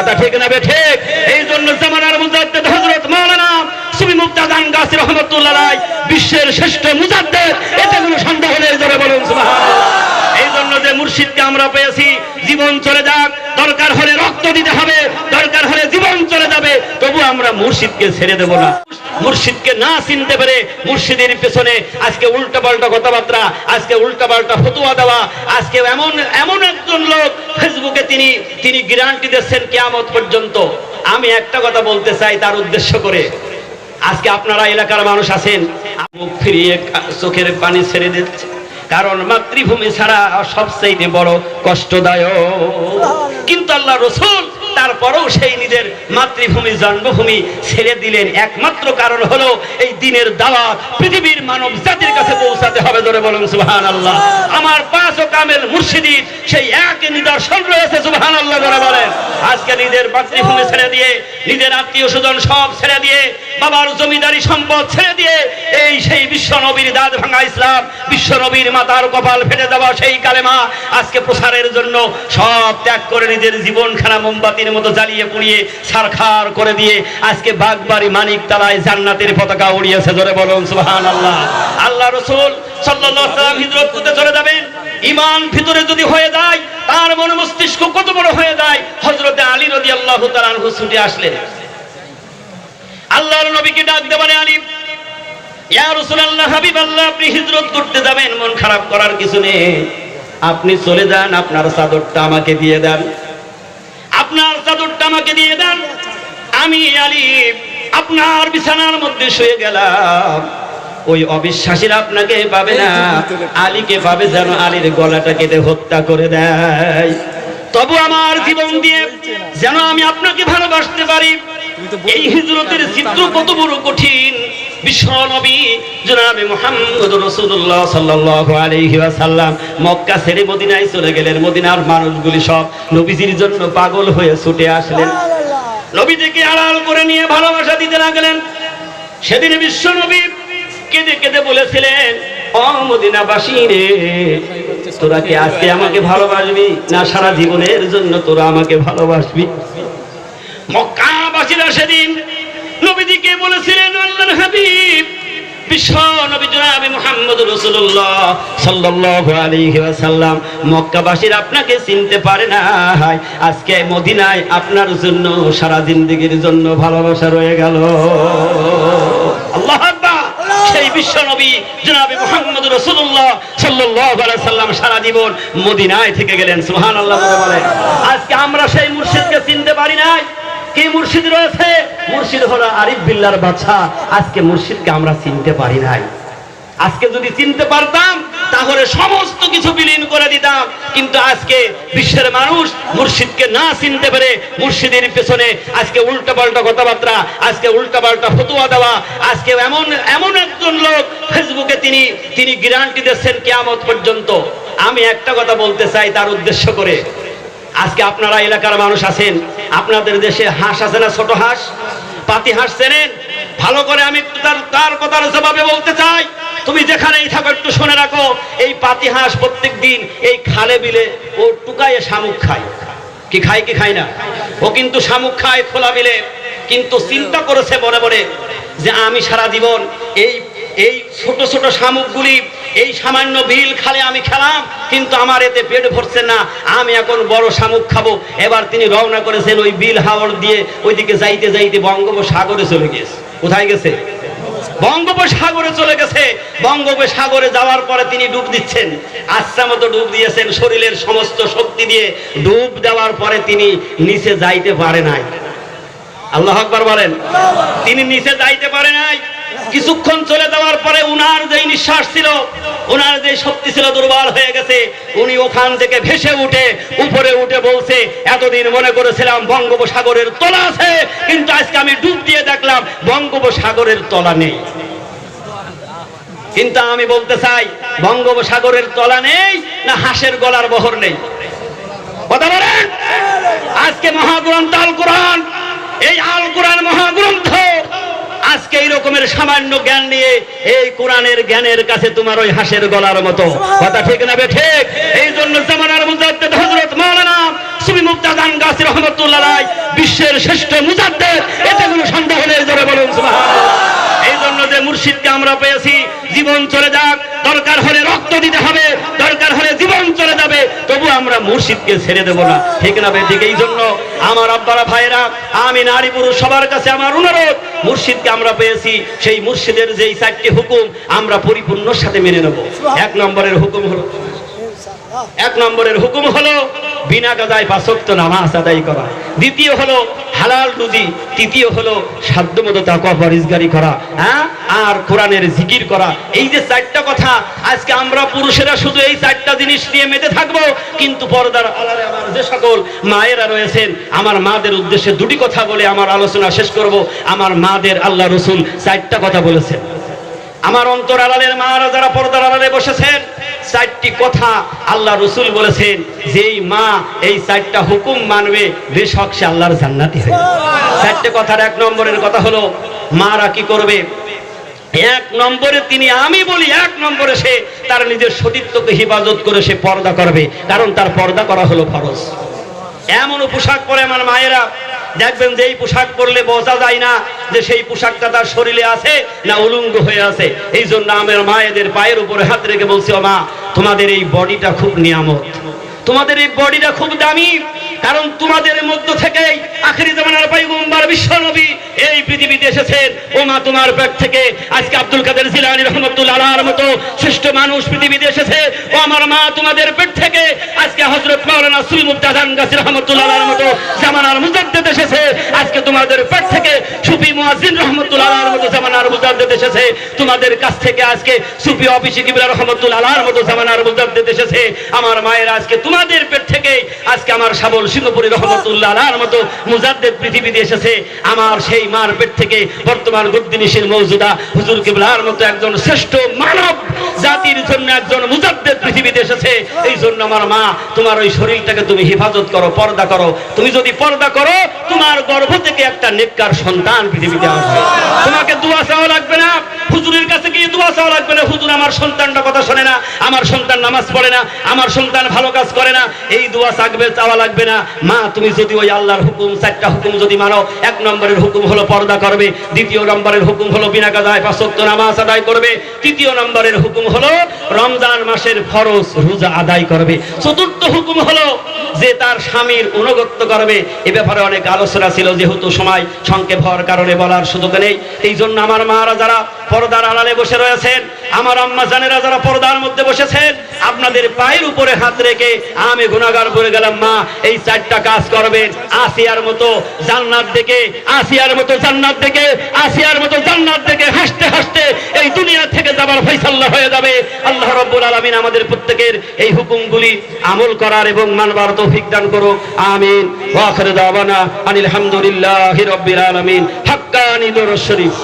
কথা ঠিক না বেঠে এই জন্য জামানার মুজাদ্দেদ হযরত মাওলানা সুবি মুক্তাদান গাছি রহমাতুল্লাহ আলাই বিশ্বের শ্রেষ্ঠ মুজাদ্দেদ এতে কোনো সন্দেহ নেই, জোরে বলুন, সুবহানাল্লাহ। এই জন্য যে মুর্শিদকে আমরা পেয়েছি, জীবন চলে যাক, দরকার হলে রক্ত দিতে হবে, দরকার হলে জীবন চলে যাবে, তবু আমরা মুর্শিদকে ছেড়ে দেব না। মুর্শিদকে না চিনতে পেরে মুর্শিদের পেছনে আজকে উল্টা পাল্টা কথাবার্তা, আজকে উল্টা পাল্টা ফতুয়া দেওয়া, আজকে এমন এমন একজন লোক ফেসবুকে তিনি তিনি গ্যারান্টি দিচ্ছেন কেয়ামত পর্যন্ত। আমি একটা কথা বলতে চাই তার উদ্দেশ্য করে। আজকে আপনারা এলাকার মানুষ আছেন, মুখ ফিরিয়ে চোখের পানি ছেড়ে দিচ্ছে। কারণ মাতৃভূমি ছাড়া সবচেয়ে বড় কষ্টদায়ক। কিন্তু আল্লাহ রসুল তারপরেও সেই নিজের মাতৃভূমি জন্মভূমি ছেড়ে দিলেন। একমাত্র কারণ হলো এই দিনের দাওয়াত পৃথিবীর মানব জাতির কাছে পৌঁছাতে হবে ধরে বলুন সুহান আল্লাহ আমার পাঁচ ও কামেল মুর্শিদির সেই এক নিদর্শন রয়েছে সুহান আল্লাহ ধরে বলেন। আজকে নিজের মাতৃভূমি ছেড়ে দিয়ে, নিজের আত্মীয় স্বজন সব ছেড়ে দিয়ে বাবার জমিদারি সম্পদ ছেড়ে দিয়ে এই সেই বিশ্ব নবীর দাঁত ভাঙা ইসলাম, বিশ্ব নবীর মাতার কপাল ফেটে দেওয়া সেই কালেমা আজকে প্রসারের জন্য সব ত্যাগ করে নিজের জীবনখানা মোমবাতির মতো জ্বালিয়ে পুড়িয়ে সারখার করে দিয়ে আজকে বাগবাড়ি মানিক তালায় জান্নাতের পতাকা উড়িয়েছে। জোরে বলুন সুবহান আল্লাহ আল্লাহ রসুল সাল্লাল্লাহু আলাইহি হিজরত করতে চলে যাবেন। ইমান ভিতরে যদি হয়ে যায়, তার মন মস্তিষ্ক কত বড় হয়ে যায়, হযরতে আলী রাদিয়াল্লাহু তাআলা আনহু ছুটে আসলেন। আল্লাহর নবীকে ডাক দেবারে আলী ইয়া রাসূলুল্লাহ, হাবিবাল্লাহ, আপনি হিজরত করতে যাবেন, মন খারাপ করার কিছু নেই। আপনি চলে যান, আপনার চাদরটা আমাকে দিয়ে দেন। আপনার চাদরটা আমাকে দিয়ে দেন। আমি আলী আপনার বিছানার মধ্যে শুয়ে গেলাম। ওই অবিশ্বাসীরা আপনাকে পাবে না। আলীকে পাবে যেন আলীর গলাটা কেটে হত্যা করে দেয়। তবু আমার জীবন দিয়ে যেন আমি আপনাকে ভালোবাসতে পারি। এই হিজরতের চিত্র কত বড় কঠিন। বিশ্ব জনাবে মুহাম্মদ রাসূলুল্লাহ সাল্লাল্লাহু আলাইহি ওয়াসাল্লাম মক্কা ছেড়ে মদিনায় চলে গেলেন। মদিনার মানুষগুলি সব নবীজির জন্য পাগল হয়ে ছুটে আসলেন। নবীজিকে আড়াল করে নিয়ে ভালোবাসা দিতে লাগলেন। সেদিন বিশ্ব নবী কেঁদে কেঁদে বলেছিলেন ও মদিনাবাসী রে তোরা কি আজকে আমাকে ভালোবাসবি? না সারা জীবনের জন্য তোরা আমাকে ভালোবাসবি? মক্কাবাসীরা সেদিন নবীজিকে বলেছিলেন, আল্লাহর হাবিব আপনাকে চিনতে পারে না। আজকে মদিনায় আপনার জন্য সারা জিন্দেগীর জন্য ভালোবাসা রয়ে গেল। আল্লাহ সেই বিশ্ব নবী জনাবে মুহাম্মদ আলাইহি সাল্লাম সারা জীবন মদিনায় থেকে গেলেন, সুবহানাল্লাহ বলে আজকে আমরা সেই মুর্শিদকে চিনতে পারি নাই। কি মুর্শিদ রয়েছে? মুর্শিদ হলো আরিফ বিল্লার বাচ্চা। আজকে মুর্শিদকে আমরা চিনতে পারি নাই। আজকে যদি চিনতে পারতাম, তাহলে সমস্ত কিছু বিলীন করে দিতাম। কিন্তু আজকে বিশ্বের মানুষ মুর্শিদকে না চিনতে পেরে মুর্শিদের পেছনে আজকে উল্টা পাল্টা কথাবার্তা, আজকে উল্টা পাল্টা ফতুয়া দেওয়া, আজকে এমন এমন একজন লোক ফেসবুকে তিনি তিনি গ্যারান্টি দিচ্ছেন কেয়ামত পর্যন্ত। আমি একটা কথা বলতে চাই তার উদ্দেশ্য করে। আজকে আপনারা এলাকার মানুষ আছেন আপনাদের দেশে হাঁস আছে না ছোট হাঁস? পাতি হাঁস চেনেন? ভালো করে আমি তার কথার জবাবে বলতে চাই। তুমি যেখানেই থাকো, একটু শুনে রাখো, এই পাতি হাঁস প্রত্যেক দিন এই খালে বিলে ও টুকায়ে শামুক খায়। কি খায় কি খায় না? ও কিন্তু শামুক খায় খোলা বিলে। কিন্তু চিন্তা করেছে মনে মনে যে আমি সারা জীবন এই এই ছোট ছোট শামুকগুলি এই সামান্য বিল খালে আমি খেলাম, কিন্তু আমার এতে পেট ভরছে না। আমি এখন বড় শামুক খাব। এবার তিনি রওনা করেছেন ওই বিল হাওড় দিয়ে ওইদিকে যাইতে যাইতে বঙ্গোপসাগরে চলে গেছে। কোথায় গেছে? বঙ্গোপসাগরে চলে গেছে। বঙ্গোপসাগরে যাওয়ার পরে তিনি ডুব দিচ্ছেন। আচ্ছা মতো ডুব দিয়েছেন শরীরের সমস্ত শক্তি দিয়ে। ডুব দেওয়ার পরে তিনি নিচে যাইতে পারে নাই। আল্লাহ আকবার বলেন। তিনি নিচে যাইতে পারে নাই। কিছুক্ষণ চলে যাওয়ার পরে উনার যেই নিঃশ্বাস ছিল ওনার যে শক্তি ছিল দুর্বল হয়ে গেছে, উনি ওখান থেকে ভেসে উঠে উপরে উঠে বলছে, এতদিন মনে করেছিলাম বঙ্গোপসাগরের তলা আছে, কিন্তু আজকে আমি ডুব দিয়ে দেখলাম বঙ্গোপসাগরের তলা নেই। কিন্তু আমি বলতে চাই, বঙ্গোপসাগরের তলা নেই না হাঁসের গলার বহর নেই? কথা বলেন? আজকে মহাগ্রন্থ আল কোরআন এই আল কোরআন মহাগ্রন্থ আজকে এই রকমের সামান্য জ্ঞান নিয়ে এই কোরআনের জ্ঞানের কাছে তোমার ওই হাঁসের গলার মতো। কথা ঠিক না ঠিক? এই জন্য জামানার মুজাদ্দেদ হযরত মাওলানা সুবি মুক্তাদান গাছি রহমতুল্লাহ আলাই বিশ্বের শ্রেষ্ঠ মুজাদ্দের এতে কোনো সন্দেহ নেই জোরে বলুন সুবহানাল্লাহ। এই জন্য যে মুর্শিদকে আমরা পেয়েছি জীবন চলে যাক দরকার হলে রক্ত দিতে হবে দরকার হলে জীবন চলে যাবে তবু আমরা মুর্শিদকে ছেড়ে দেব না। ঠিক না ঠিক? এই জন্য আমার আব্বারা ভাইরা আমি নারী পুরুষ সবার কাছে আমার অনুরোধ মুর্শিদকে আমরা পেয়েছি সেই মুর্শিদের যেই চারটি হুকুম আমরা পরিপূর্ণ সাথে মেনে নেব। এক নম্বরের হুকুম হলো এক নম্বরের হুকুম হলো বিনা গাজায় পাঁচক্ত নামাজ আদায় করা। দ্বিতীয় হলো হালাল রুজি। তৃতীয় হলো সাধ্যমতো তাকওয়া পরিষ্কারি করা হ্যাঁ? আর কোরআনের জিকির করা। এই যে চারটা কথা, আজকে আমরা পুরুষেরা শুধু এই চারটা জিনিস নিয়ে মেতে থাকব, কিন্তু পর্দার আলারে আমার যে সকল মায়েরা রয়েছেন, আমার মাদের উদ্দেশ্যে দুটি কথা বলে আমার আলোচনা শেষ করব। আমার মাদের আল্লাহ রসুল চারটা কথা বলেছেন। আমার অন্তর আড়ালের মারা যারা পর্দার আড়ালে বসেছেন চারটি কথা আল্লাহ রসুল বলেছেন, যেই মা এই চারটা হুকুম মানবে, বেশক সে আল্লাহর জান্নাতি হবে চারটে কথার এক নম্বরের কথা হলো, মারা কি করবে? এক নম্বরে তিনি আমি বলি, এক নম্বরে সে তার নিজের সতীত্বকে হেফাজত করে সে পর্দা করবে, কারণ তার পর্দা করা হলো ফরজ। এমন পোশাক পরে আমার মায়েরা দেখবেন যে এই পোশাক পরলে বোঝা যায় না যে সেই পোশাকটা তার শরীরে আছে না উলঙ্গ হয়ে আছে। এই জন্য আমার মায়েদের পায়ের উপরে হাত রেখে বলছি মা তোমাদের এই বডিটা খুব নিয়ামত। তোমাদের এই বডিটা খুব দামি। কারণ তোমাদের মধ্য থেকেই আখেরি জামানার পয়গম্বর বিশ্ব নবী এই পৃথিবীতে এসেছেন। ও মা তোমার পেট থেকে আজকে আব্দুল কাদের জিলানী রহমতুল্লাহ আলার মতো শ্রেষ্ঠ মানুষ পৃথিবীতে এসেছে। ও আমার মা তোমাদের পেট থেকে আজকে হযরত মাওলানা সুল মুক্তাদান গাছি রহমতুল্লাহ আলার মতো জামানার মুজাদ্দিদ এসেছে। আজকে তোমাদের পেট থেকে সুফি মুয়াজ্জিন রহমতুল্লাহ আলার মতো জামানার মুজাদ্দিদ এসেছে। তোমাদের কাছ থেকে আজকে সুফি অফিসি কিবলা রহমতুল্লাহ আলার মতো জামানার মুজাদ্দিদ এসেছে। আমার মায়ের আজকে তোমাদের পেট থেকে আজকে আমার সাবল সিংহপুরি রহমতুল্লাহ আলার মতো মুজাদ্দিদ পৃথিবীতে এসেছে। আমার সেই মার পেট থেকে বর্তমান গুদ্দিনিসের মৌজুদা হুজুর কিবলার মতো একজন শ্রেষ্ঠ মানব জাতির জন্য একজন মুজাদ্দিদ পৃথিবীতে এসেছে। এই জন্য আমার মা, তোমার ওই শরীরটাকে তুমি হেফাজত করো, পর্দা করো। তুমি যদি পর্দা করো, তোমার গর্ভ থেকে একটা নেককার সন্তান পৃথিবীতে আসবে তোমাকে দোয়া চাওয়া লাগবে না হুজুরের দোয়া চাওয়া লাগবে না, হুজুর আমার সন্তানটা কথা শোনে না, আমার সন্তান নামাজ পড়ে না, আমার সন্তান ভালো কাজ করে না, এই দোয়া চাকবে চাওয়া লাগবে না। মা, তুমি যদি ওই আল্লাহর হুকুম, চারটা হুকুম যদি মানো, এক নম্বরের হুকুম হলো পর্দা করবে, দ্বিতীয় নম্বরের হুকুম হলো বিনা কাজায় পাঁচত্ব নামাজ আদায় করবে, তৃতীয় নম্বরের হুকুম হলো রমজান মাসের ফরজ রোজা আদায় করবে। চতুর্থ হুকুম হলো যে তার স্বামীর অনুগত্য করবে, এ ব্যাপারে অনেক আলোচনা ছিল, যেহেতু সময় সংক্ষেপ হওয়ার কারণে বলার সুযোগ নেই। এই জন্য আমার মারা যারা পর্দার আড়ালে বসে রয়েছেন, আমার আম্মা জানেরা যারা পর্দার মধ্যে বসেছেন, আপনাদের পায়ের উপরে হাত রেখে আমি গুণাগার করে গেলাম, মা, এই চারটা কাজ করবেন, আসিয়ার মতো জান্নাত দেখে, আসিয়ার মতো জান্নাত দেখে, আসিয়ার মতো জান্নাত দেখে হাসতে হাসতে ফয়সাল্লা হয়ে যাবে। আল্লাহ রব্বুল আলমিন আমাদের প্রত্যেকের এই হুকুমগুলি আমল করার এবং মানবার তৌফিক দান করুক। আমিন। ওয়া আখিরু দাওয়ানা আনিল হামদুলিল্লাহি রাব্বিল আলামিন। হাক্কানি দরুদ শরীফ